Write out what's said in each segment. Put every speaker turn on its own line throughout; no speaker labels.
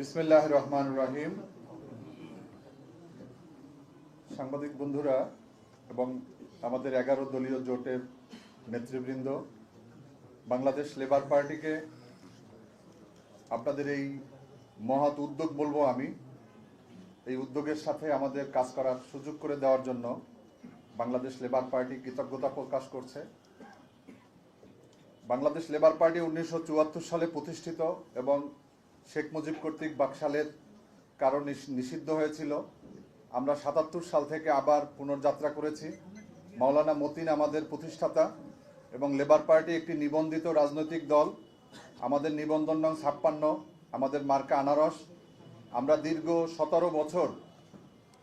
বিসমিল্লাহ রহমান রাহিম সাংবাদিক বন্ধুরা এবং আমাদের এগারো দলীয় জোটের নেতৃবৃন্দ, বাংলাদেশ লেবার পার্টিকে আপনাদের এই মহৎ উদ্যোগ বলব আমি। এই উদ্যোগের সাথে আমাদের কাজ করার সুযোগ করে দেওয়ার জন্য বাংলাদেশ লেবার পার্টি কৃতজ্ঞতা প্রকাশ করছে। বাংলাদেশ লেবার পার্টি উনিশশো চুয়াত্তর সালে প্রতিষ্ঠিত এবং শেখ মুজিব কর্তৃক বাকশালের কারণ নিষ- নিষিদ্ধ হয়েছিল। আমরা সাতাত্তর সাল থেকে আবার পুনর্যাত্রা করেছি। মাওলানা মতিন আমাদের প্রতিষ্ঠাতা এবং লেবার পার্টি একটি নিবন্ধিত রাজনৈতিক দল। আমাদের নিবন্ধন নং ছাপ্পান্ন, আমাদের মার্কা আনারস। আমরা দীর্ঘ সতেরো বছর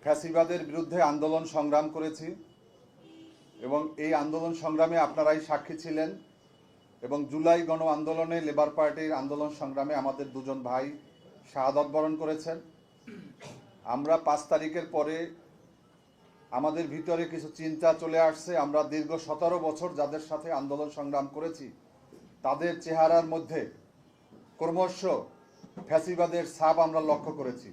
ফ্যাসিবাদের বিরুদ্ধে আন্দোলন সংগ্রাম করেছি এবং এই আন্দোলন সংগ্রামে আপনারাই সাক্ষী ছিলেন। এবং জুলাই গণ আন্দোলনে লেবার পার্টির আন্দোলন সংগ্রামে আমাদের দুজন ভাই শাহাদত বরণ করেছেন। আমরা পাঁচ তারিখের পরে আমাদের ভিতরে কিছু চিন্তা চলে আসছে। আমরা দীর্ঘ সতেরো বছর যাদের সাথে আন্দোলন সংগ্রাম করেছি, তাদের চেহারার মধ্যে ক্রমশ ফ্যাসিবাদের ছাপ আমরা লক্ষ্য করেছি।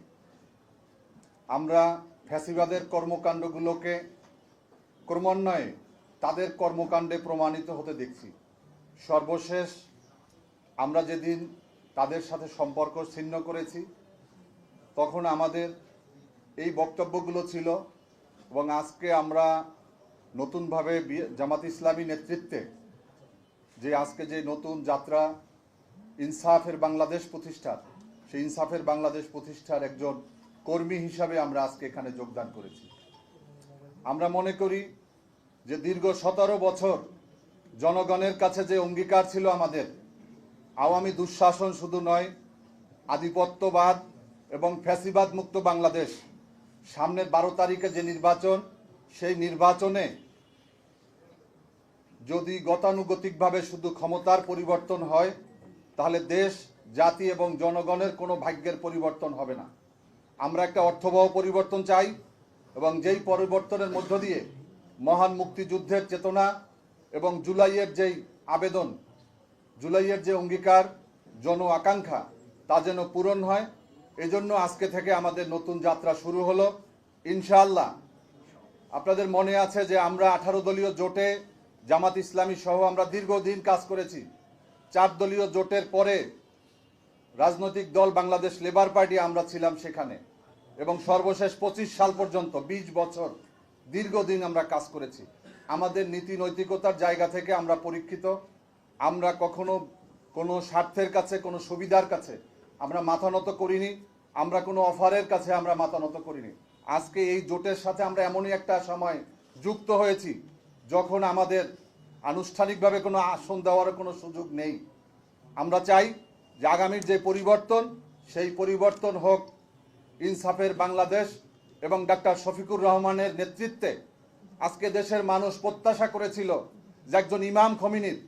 আমরা ফ্যাসিবাদের কর্মকাণ্ডগুলোকে ক্রমান্বয়ে তাদের কর্মকাণ্ডে প্রমাণিত হতে দেখছি। সর্বশেষ আমরা যেদিন তাদের সাথে সম্পর্ক ছিন্ন করেছি, তখন আমাদের এই বক্তব্যগুলো ছিল এবং আজকে আমরা নতুনভাবে জামাত ইসলামী নেতৃত্বে যে আজকে যে নতুন যাত্রা ইনসাফের বাংলাদেশ প্রতিষ্ঠার, সেই ইনসাফের বাংলাদেশ প্রতিষ্ঠার একজন কর্মী হিসাবে আমরা আজকে এখানে যোগদান করেছি। আমরা মনে করি যে দীর্ঘ সতেরো বছর জনগণের কাছে যে অঙ্গীকার ছিল আমাদের, আওয়ামী দুঃশাসন শুধু নয়, আধিপত্যবাদ এবং ফ্যাসিবাদ মুক্ত বাংলাদেশ সামনের বারো তারিখে যে নির্বাচন, সেই নির্বাচনে যদি গতানুগতিকভাবে শুধু ক্ষমতার পরিবর্তন হয়, তাহলে দেশ, জাতি এবং জনগণের কোনো ভাগ্যের পরিবর্তন হবে না। আমরা একটা অর্থবহ পরিবর্তন চাই এবং যেই পরিবর্তনের মধ্য দিয়ে মহান মুক্তিযুদ্ধের চেতনা এবং জুলাইয়ের যেই আবেদন, জুলাইয়ের যে অঙ্গীকার, জন আকাঙ্ক্ষা, তা যেন পূরণ হয়। এজন্য আজকে থেকে আমাদের নতুন যাত্রা শুরু হলো। ইনশাআল্লাহ, আপনাদের মনে আছে যে আমরা আঠারো দলীয় জোটে জামাত ইসলামী সহ আমরা দীর্ঘদিন কাজ করেছি। চার দলীয় জোটের পরে রাজনৈতিক দল বাংলাদেশ লেবার পার্টি আমরা ছিলাম সেখানে। এবং সর্বশেষ পঁচিশ সাল পর্যন্ত ২০ বছর দীর্ঘদিন আমরা কাজ করেছি। আমাদের নীতি নৈতিকতার জায়গা থেকে আমরা পরীক্ষিত। আমরা কখনো কোনো স্বার্থের কাছে, কোনো সুবিধার কাছে আমরা মাথা নত করিনি। আমরা কোনো অফারের কাছে আমরা মাথা নত করিনি। আজকে এই জোটের সাথে আমরা এমনই একটা সময় যুক্ত হয়েছি যখন আমাদের আনুষ্ঠানিকভাবে কোনো আসন দেওয়ার কোনো সুযোগ নেই। আমরা চাই যে আগামীর যে পরিবর্তন, সেই পরিবর্তন হোক ইনসাফের বাংলাদেশ এবং ডাক্তার শফিকুর রহমানের নেতৃত্বে আজকে দেশের মানুষ প্রত্যাশা করেছিল যে একজন ইমাম খমিনীর,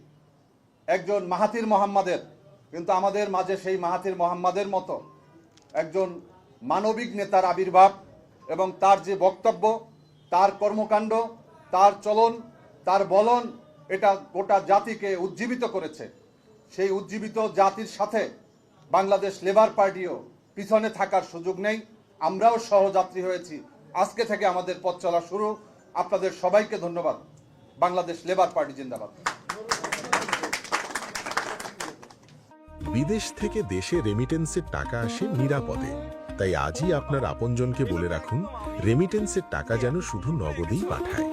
একজন মাহাতির মোহাম্মদের, কিন্তু আমাদের মাঝে সেই মাহাতির মোহাম্মদের মতো একজন মানবিক নেতার আবির্ভাব এবং তার যে বক্তব্য, তার কর্মকাণ্ড, তার চলন, তার বলন, এটা গোটা জাতিকে উজ্জীবিত করেছে। সেই উজ্জীবিত জাতির সাথে বাংলাদেশ লেবার পার্টিও পিছনে থাকার সুযোগ নেই। আমরাও সহযাত্রী হয়েছি। আজকে থেকে আমাদের পথ চলা শুরু। আপনাদের সবাইকে ধন্যবাদ। বাংলাদেশ লেবার পার্টি জিন্দাবাদ।
বিদেশ থেকে দেশে রেমিটেন্সের টাকা আসে নিরাপদে। তাই আজই আপনার আপনজনকে বলে রাখুন রেমিটেন্সের টাকা যেন শুধু নগদেই পাঠায়।